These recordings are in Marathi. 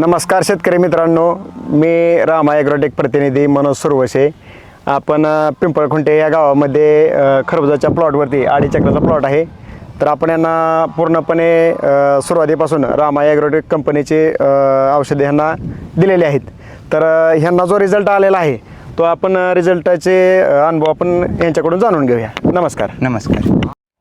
नमस्कार शेतकरी मित्रांनो मी रामा ॲग्रोटेक प्रतिनिधी मनोज सुरवशे आपण पिंपळखुंटे या गावामध्ये खरबुजाच्या प्लॉटवरती अडीच एकराचा प्लॉट आहे. तर आपण यांना पूर्णपणे सुरुवातीपासून रामा ॲग्रोटेक कंपनीचे औषधे ह्यांना दिलेले आहेत. तर ह्यांना जो रिझल्ट आलेला आहे तो आपण रिझल्टाचे अनुभव आपण यांच्याकडून जाणून घेऊया. नमस्कार. नमस्कार.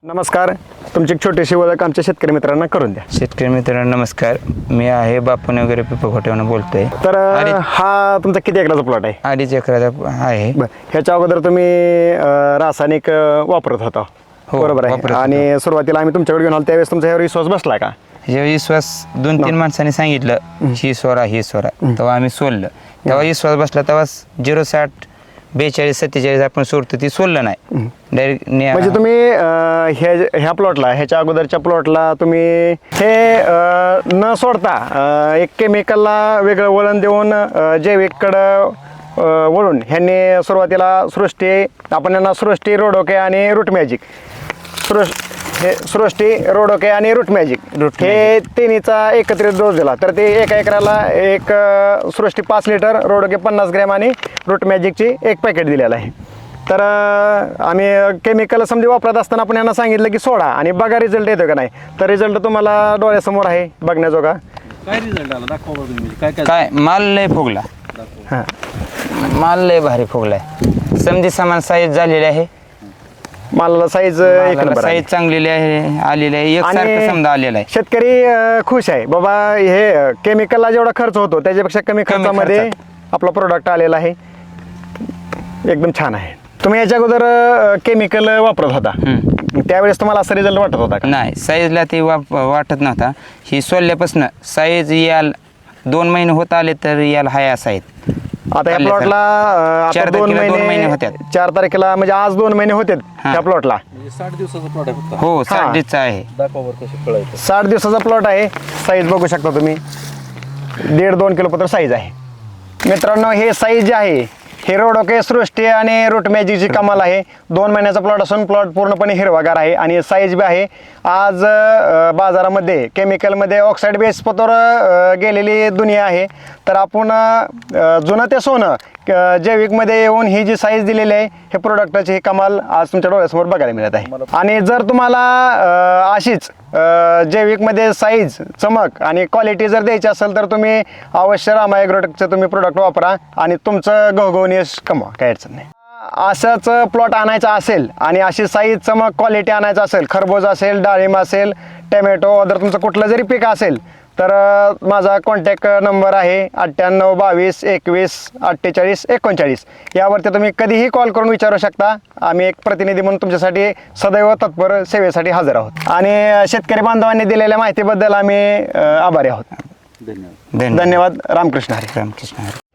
नमस्कार. तुमची एक छोटीशी ओळख आमच्या शेतकरी मित्रांना करून द्या. शेतकरी मित्रांनो नमस्कार. मी आहे बापून वगैरे पिपकोट्यावरून बोलतोय. तर हा तुमचा किती एकराचा प्लॉट आहे? अडीच एकराचा आहे. बर ह्याच्या अगोदर तुम्ही अ, रासायनिक अ, वापरत होता. हो, बरोबर आहे. आणि सुरुवातीला आम्ही तुमच्याकडे घेऊन आलो त्यावेळेस तुमचा ह्यावर विश्वास बसला का? जेव्हा विश्वास दोन तीन माणसांनी सांगितलं ही. सोरा ही सोरा. तेव्हा आम्ही सोडलं. तेव्हा विश्वास बसला तेव्हा झिरो साठ बेचाळीस सत्तेचाळीस आपण सोडतो ती सोडलं नाही. डायरेक्ट म्हणजे तुम्ही अ, ह्या ह्या प्लॉटला ह्याच्या अगोदरच्या प्लॉटला तुम्ही हे अ, न सोडता अ, एक केमिकलला वेगळं वळण देऊन अ, जैविककडं अ, वळून ह्यांनी सुरुवातीला सृष्टी आपण यांना सृष्टी रोडोके आणि रूट मॅजिक सृष हे सृष्टी रोडोके आणि रूट मॅजिक. रूट हे तिन्हीचा एकत्रित डोस दिला. तर ते एका एकराला एक अ, सृष्टी पाच लिटर रोडोके पन्नास ग्रॅम आणि रूट मॅजिकची एक पॅकेट दिलेलं आहे. तर अ, आम्ही केमिकल समजा वापरत असताना आपण यांना सांगितलं की सोडा आणि बघा रिझल्ट येतो का नाही. तर रिझल्ट तुम्हाला डोळ्यासमोर आहे बघण्याजोगा. काय रिझल्ट आला? दाखवा बरं तुम्ही. काय काय? काय? माल लय फुगला. हां. माल लय भारी फुगलाय. समजी समान साईज झालेली आहे. मालाला साईज एक नंबर आहे साईज चांगलेली आहे आलेली आहे. एक सारखं समजा आलेला आहे. शेतकरी अ, खुश आहे. बाबा हे केमिकलला जेवढा खर्च होतो त्याच्यापेक्षा कमी कमी खर्चामध्ये आपला प्रोडक्ट आलेला आहे. एकदम छान आहे. तुम्ही याच्या अगोदर केमिकल वापरत होता. त्यावेळेस तुम्हाला असा रिझल्ट वाटत होता का? नाही साईजला ते वाप वाटत नव्हता. ही सोडल्यापासून साईज याल दोन महिने होत आले तर याल हाय असा आहेत आता या प्लॉटला. चार दोन तारखेला दोन महिने महिने. चार तारखेला म्हणजे आज दोन महिने होते हां. त्या प्लॉटला म्हणजे साठ दिवसाचा प्लॉट आहे फक्त. हो आहे. कशी साठ दिवसाचा प्लॉट आहे. साईज बघू शकता तुम्ही. दीड दोन किलो पत्र साईज आहे. मित्रांनो हे साईज जे आहे हे रोडोके सृष्टी आणि रूट मॅजिकची कमाल आहे. दोन महिन्याचा प्लॉट असून प्लॉट पूर्णपणे हिरवागार आहे आणि साईज बी आहे. आज बाजारामध्ये केमिकलमध्ये ऑक्साईड बेस पतोर गेलेली दुनिया आहे. तर आपण जुनं ते सोनं जैविकमध्ये येऊन ही जी साईज दिलेली आहे हे प्रोडक्टची ही कमाल आज तुमच्या डोळ्यासमोर बघायला मिळत आहे. आणि जर तुम्हाला अशीच जैविकमध्ये साईज चमक आणि क्वालिटी जर द्यायची असेल तर तुम्ही अवश्य रामा एग्रोटेकचं तुम्ही प्रोडक्ट वापरा आणि तुमचं घवघवून यश कमवा काय अडचण नाही. असंच प्लॉट आणायचा असेल आणि अशी साईज चमक क्वालिटी आणायचं असेल खरबूज असेल डाळिंब असेल टॅमॅटो अदर तुमचं कुठलं जरी पीक असेल तर माझा कॉन्टॅक्ट नंबर आहे अठ्ठ्याण्णव बावीस एकवीस अठ्ठेचाळीस एकोणचाळीस. यावरती तुम्ही कधीही कॉल करून विचारू शकता. आम्ही एक प्रतिनिधी म्हणून तुमच्यासाठी सदैव तत्पर सेवेसाठी हजर आहोत. आणि शेतकरी बांधवांनी दिलेल्या माहितीबद्दल आम्ही आभारी आहोत. धन्यवाद. धन्यवाद. धन्यवाद. रामकृष्ण हरी. रामकृष्ण हरी.